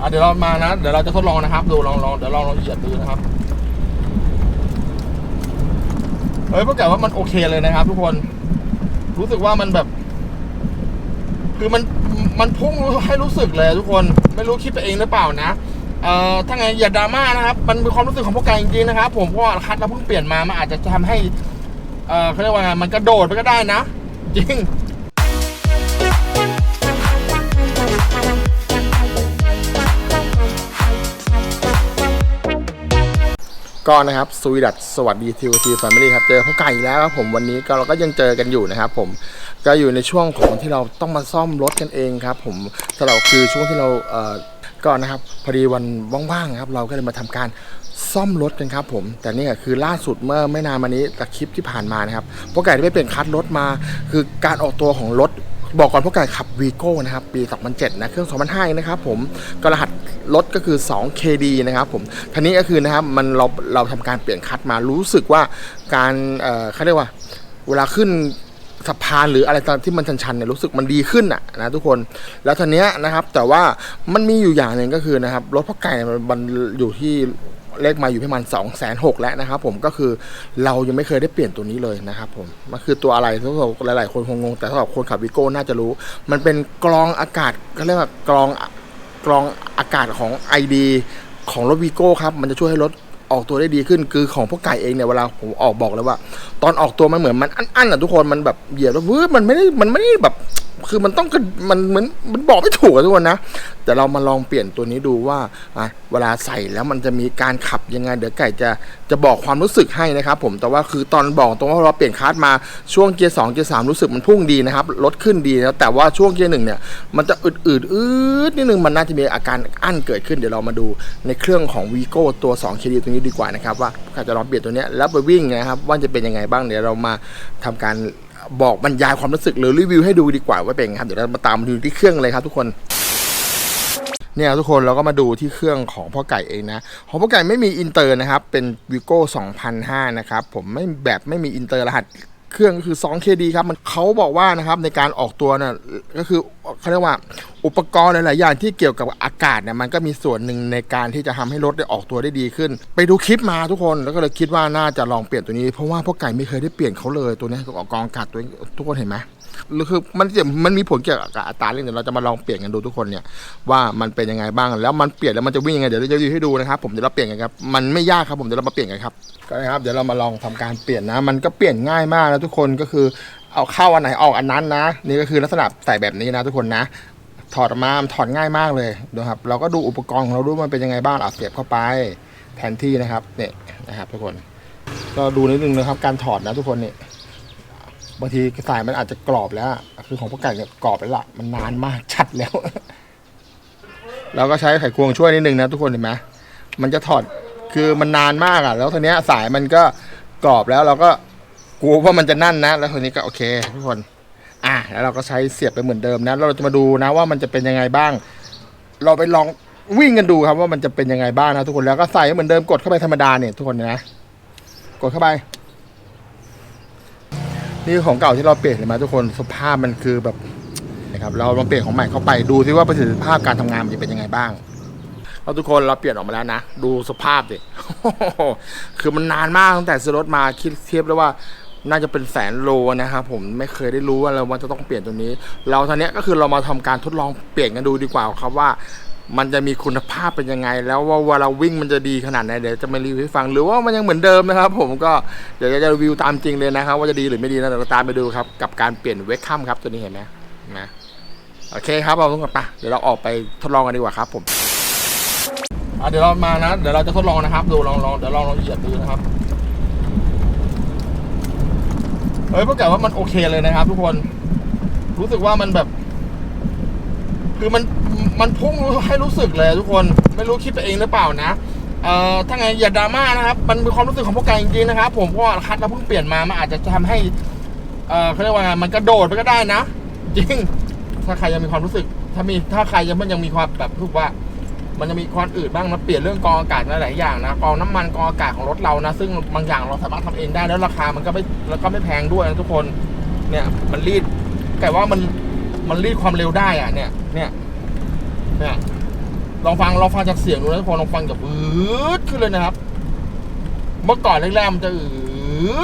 อะเดี๋ยวเรามานะ เดี๋ยวเราจะทดลองนะครับ ดูลองลองเดี๋ยวลองลองเหยียบดูนะครับ เฮ้ยพวกแกว่ามันโอเคเลยนะครับ ทุกคน รู้สึกว่ามันแบบ คือมันมันพุ่งให้รู้สึกเลย ทุกคน ไม่รู้คิดไปเองหรือเปล่านะเอ่อถ้าไงอย่าดราม่านะครับ มันเป็นความรู้สึกของพวกแกจริงๆนะครับ ผมเพราะว่าคัดแล้วเพิ่งเปลี่ยนมา มันอาจจะทำให้ เอ่อเขาเรียกว่าไง มันกระโดดไปก็ได้นะ จริง ก็นะครับสวีดัตสวัสดีทีวทีแฟมิลี่ครับเจอพ่อไก่แล้วครับผมวันนี้ก็เราก็ยังเจอกันอยู่นะครับผมก็อยู่ในช่วงของที่เราต้องมาซ่อมรถกันเองครับผมสำหรับคือช่วงที่เราเอ่อก็นะครับพอดีวันว่างๆครับเราก็เลยมาทำการซ่อมรถกันครับผม แต่นี่คือล่าสุดเมื่อไม่นานมานี้จากคลิปที่ผ่านมานะครับพ่อไก่ได้ไปเปลี่ยนคัดรถมา คือการออกตัวของรถ บอกก่อนพวกไก่ขับวีโก้นะครับ ปี 2007 นะ เครื่อง 2005 นะครับผมก็รหัสรถก็คือ 2 KD นะครับผมทีนี้ก็คือนะครับ มันเราเราทำการเปลี่ยนคัดมารู้สึกว่าการเอ่อเขาเรียกว่า เวลาขึ้นสะพานหรืออะไรตามที่มันชันๆเนี่ยรู้สึกมันดีขึ้นอะนะทุกคนแล้วทีเนี้ยนะครับ แต่ว่ามันมีอยู่อย่างหนึ่งก็คือนะครับรถพ่อไก่มันอยู่ที่ เลขมาอยู่ประมาณ2องแสนหกแล้วนะครับผมก็คือเรายังไม่เคยได้เปลี่ยนตัวนี้เลยนะครับผมมันคือตัวอะไรทุกคนหลาย ๆ คนคงงงแต่สำหรับคนขับวิโก้น่าจะรู้ มันเป็นกรองอากาศเขาเรียกว่ากรองกรองอากาศของ ID ของรถวีโก้ครับมันจะช่วยให้รถออกตัวได้ดีขึ้นคือของพวกไก่เองเนี่ยเวลาผมออกบอกเลยว่า ตอนออกตัวมันเหมือนมันอั้นๆอะทุกคนมันแบบเหยียบแล้ววืบมันไม่ได้มันไม่ได้แบบ คือมันต้องมันเหมือนมันบอกไม่ถูกทุกคนนะแต่เรามาลองเปลี่ยนตัวนี้ดูว่าอะเวลาใส่แล้วมันจะมีการขับยังไง เดี๋ยวไก่จะจะบอกความรู้สึกให้นะครับ ผมแต่ว่าคือตอนบอกตรงว่าเราเปลี่ยนคาร์ดมาช่วงเกียร์สองเกียร์สามรู้สึกมันพุ่งดีนะครับรถขึ้นดีแล้วแต่ว่าช่วงเกียร์หนึ่งเนี่ยมันจะอืดอืดอืดนิดนึงมันน่าจะมีอาการอั้นเกิดขึ้นเดี๋ยวเรามาดูในเครื่องของ v ีโก้ตัว2 k d ตัวนี้ดีกว่านะครับว่าใครจะลองเปลี่ยนตัวนี้แล้วไปวิ่งนะครับว่าจะเป็นยังไงบ้างเดี๋ยวเรามาทำการ บอกบรรยายความรู้สึกหรือรีวิวให้ดูดีกว่าว่าเป็นไงครับเดี๋ยวเรามาตามดูที่เครื่องเลยครับทุกคนเนี่ยทุกคนเราก็มาดูที่เครื่องของพ่อไก่เองนะของพ่อไก่ไม่มีอินเตอร์นะครับ เป็นวิโก้2005 นะครับ ผมไม่แบบไม่มีอินเตอร์รหัส เครื่องก็คือ 2KD ครับมันเขาบอกว่านะครับในการออกตัวน่ะก็คือเขาเรียกว่าอุปกรณ์หลาย ๆ อย่างที่เกี่ยวกับอากาศเนี่ยมันก็มีส่วนหนึ่งในการที่จะทำให้รถได้ออกตัวได้ดีขึ้น ไปดูคลิปมาทุกคนแล้วก็เลยคิดว่าน่าจะลองเปลี่ยนตัวนี้เพราะว่าพ่อไก่ไม่เคยได้เปลี่ยนเขาเลยตัวนี้ตัวกองอากาศตัวทุกคนเห็นไหม คือมันจะมันมีผลเกี่ยวกับอัตราเร่งเดี๋ยวเราจะมาลองเปลี่ยนกันดูทุกคนเนี่ยว่ามันเป็นยังไงบ้างแล้วมันเปลี่ยนแล้วมันจะวิ่งยังไงเดี๋ยวเราจะรีวิวให้ดูนะครับผมเดี๋ยวเราเปลี่ยนกันครับมันไม่ยากครับผมเดี๋ยวเรามาเปลี่ยนกันครับก็นะครับเดี๋ยวเรามาลองทำการเปลี่ยนนะ มันก็เปลี่ยนง่ายมากนะทุกคนก็คือเอาเข้าอันไหนออกอันนั้นนะ นี่ก็คือลักษณะใส่แบบนี้นะทุกคนนะถอดมามถอดง่ายมากเลยนะครับ เราก็ดูอุปกรณ์ของเราด้วยมันเป็นยังไงบ้างเอาเสียบเข้าไปแทนที่นะครับเนี่ยนะครับ ทุกคน ก็ดูนิดนึงนะครับ การถอดนะทุกคนเนี่ย บางทีสายมันอาจจะกรอบแล้ว คือของพวกไก่เนี่ยกรอบแล้วล่ะ มันนานมากชัดแล้ว เราก็ใช้ไขควงช่วยนิดนึงนะทุกคนเห็นไหมมันจะถอด คือมันนานมากอะ แล้วทีเนี้ยสายมันก็กรอบแล้วเราก็กลัวว่ามันจะนั่นนะ แล้วทีนี้ก็โอเค ทุกคน อะ แล้วเราก็ใช้เสียบไปเหมือนเดิมนะ เราจะมาดูนะว่ามันจะเป็นยังไงบ้าง เราไปลองวิ่งกันดูครับว่ามันจะเป็นยังไงบ้างนะทุกคน แล้วก็ใส่เหมือนเดิมกดเข้าไปธรรมดาเนี่ยทุกคนนะ กดเข้าไป นี่ของเก่าที่เราเปลี่ยนเลยมาทุกคนสภาพมันคือแบบนะครับเราลองเปลี่ยนของใหม่เข้าไปดูซิว่าประสิทธิภาพการทำงานมันจะเป็นยังไงบ้างเราทุกคนเราเปลี่ยนออกมาแล้วนะ ดูสภาพดิคือมันนานมากตั้งแต่ซื้อรถมาคิดเทียบแล้วว่าน่าจะเป็นแสนโลนะครับผมไม่เคยได้รู้ว่าเราว่าจะต้องเปลี่ยนตัวนี้ เราทีเนี้ก็คือเรามาทำการทดลองเปลี่ยนกันดูดีกว่าครับว่า มันจะมีคุณภาพเป็นยังไง แล้วว่าเวลาวิ่งมันจะดีขนาดไหนเดี๋ยวจะมารีวิวให้ฟังหรือว่ามันยังเหมือนเดิมนะครับ ผมก็เดี๋ยวจะรีวิวตามจริงเลยนะครับ ว่าจะดีหรือไม่ดีนะเดี๋ยวตามไปดูครับ กับการเปลี่ยนเวกคัมครับตัวนี้เห็นไหมเห็นไหมโอเคครับเราต้องกันปเดี๋ยวเราออกไปทดลองกันดีกว่าครับผมเดี๋ยวเรามานะ เดี๋ยวเราจะทดลองนะครับ ดูลองลองเดี๋ยวลองลองเหยียบดูนะครับเฮ้ยพวกแกว่ามันโอเคเลยนะครับ ทุกคน รู้สึกว่ามันแบบ คือมันมันพุ่งให้รู้สึกเลยทุกคนไม่รู้คิดไปเองหรือเปล่านะเอ่อถ้าไงอย่าดราม่านะครับ มันเป็นความรู้สึกของพวกแกจริงๆนะครับผมเพราะว่าคัดแล้วเพิ่งเปลี่ยนมามันอาจจะทำให้เอ่อเขาเรียกว่าไงมันกระโดดไปก็ได้นะ จริง ถ้าใครยังมีความรู้สึก ถ้ามีถ้าใครยังมันยังมีความแบบรู้ว่า มันจะมีความอืดบ้างนะเปลี่ยนเรื่องกองอากาศหลายๆอย่างนะกองน้ำมันกองอากาศของรถเรานะ ซึ่งบางอย่างเราสามารถทำเองได้แล้วราคามันก็ไม่แล้วก็ไม่แพงด้วยนะทุกคนเนี่ยมันรีดแต่ว่ามัน มันรีดความเร็วได้อะเนี่ยเนี่ยเนี่ยลองฟังลองฟังจากเสียงดูนะทุกคนลองฟังจากอืดขึ้นเลยนะครับ เมื่อก่อนแรกๆมันจะอื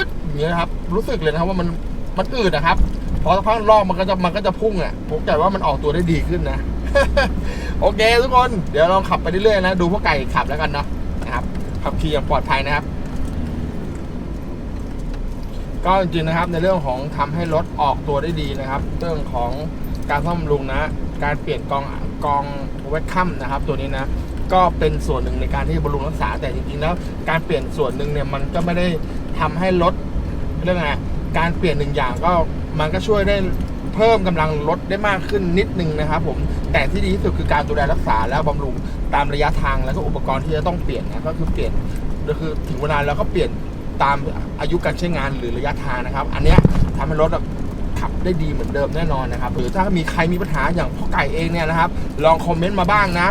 ดอย่างเงี้ยครับ รู้สึกเลยนะครับว่ามันมันอืดนะครับพอสักพักรอบมันก็จะมันก็จะพุ่งอะผมแต่ว่ามันออกตัวได้ดีขึ้นนะ โอเคทุกคนเดี๋ยวลองขับไปเรื่อยๆนะ ดูพวกไก่ขับแล้วกันเนาะนะครับขับขี่อย่างปลอดภัยนะครับ ก็จริงๆนะครับในเรื่องของทำให้รถออกตัวได้ดีนะครับ เรื่องของ การซ่อมบำรุงนะ การเปลี่ยนกองกองเวทคัมนะครับ ตัวนี้นะก็เป็นส่วนหนึ่งในการที่บำรุงรักษาแต่จริงๆแล้ว การเปลี่ยนส่วนหนึ่งเนี่ยมันก็ไม่ได้ทำให้รถเรื่องไงการเปลี่ยนหนึ่งอย่างก็มันก็ช่วยได้เพิ่มกำลังรถได้มากขึ้นนิดนึงนะครับผมแต่ที่ดีที่สุดคือการดูแลรักษาแล้วบำรุงตามระยะทางแล้วก็อุปกรณ์ที่จะต้องเปลี่ยนนะก็คือเปลี่ยนก็คือถึงเวลาแล้วก็เปลี่ยนตามอายุการใช้งานหรือระยะทางนะครับ อันเนี้ยทำให้รถ ขับได้ดีเหมือนเดิมแน่นอนนะครับ หรือถ้ามีใครมีปัญหาอย่างพ่อไก่เองเนี่ยนะครับ ลองคอมเมนต์มาบ้างนะ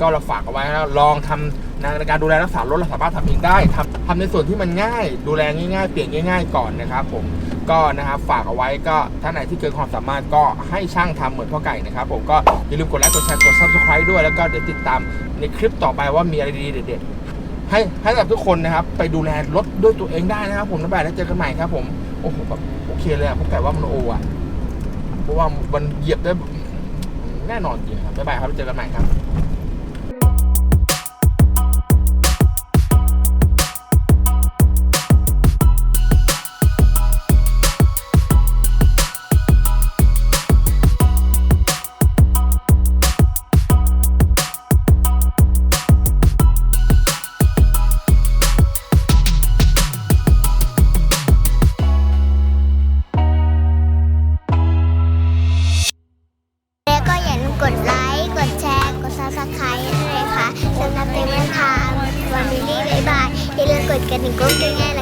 ก็เราฝากเอาไว้นะลองทำในการดูแลรักษารถเราสามารถทำเองได้ทำทำในส่วนที่มันง่าย ดูแลง่ายๆ เปลี่ยนง่าย ๆ ก่อนนะครับ ผมก็นะครับฝากเอาไว้ก็ท่านไหนที่เกินความสามารถก็ให้ช่างทำเหมือนพ่อไก่นะครับ ผมก็อย่าลืมกดไลค์กดแชร์กด subscribe ด้วยแล้วก็เดี๋ยวติดตามในคลิปต่อไปว่ามีอะไรดีๆเด็ดๆให้ให้กับทุกคนนะครับ ไปดูแลรถด้วยตัวเองได้นะครับ ผมแล้วแบบแล้วเจอกันใหม่ครับผม โอ้โหแบบโอเคเลยอะพ่อไก่ว่ามันโออะเพราะว่ามันเหยียบได้แน่นอนจริงครับบ๊ายบายครับเจอกันใหม่ครับ ให้ด้ว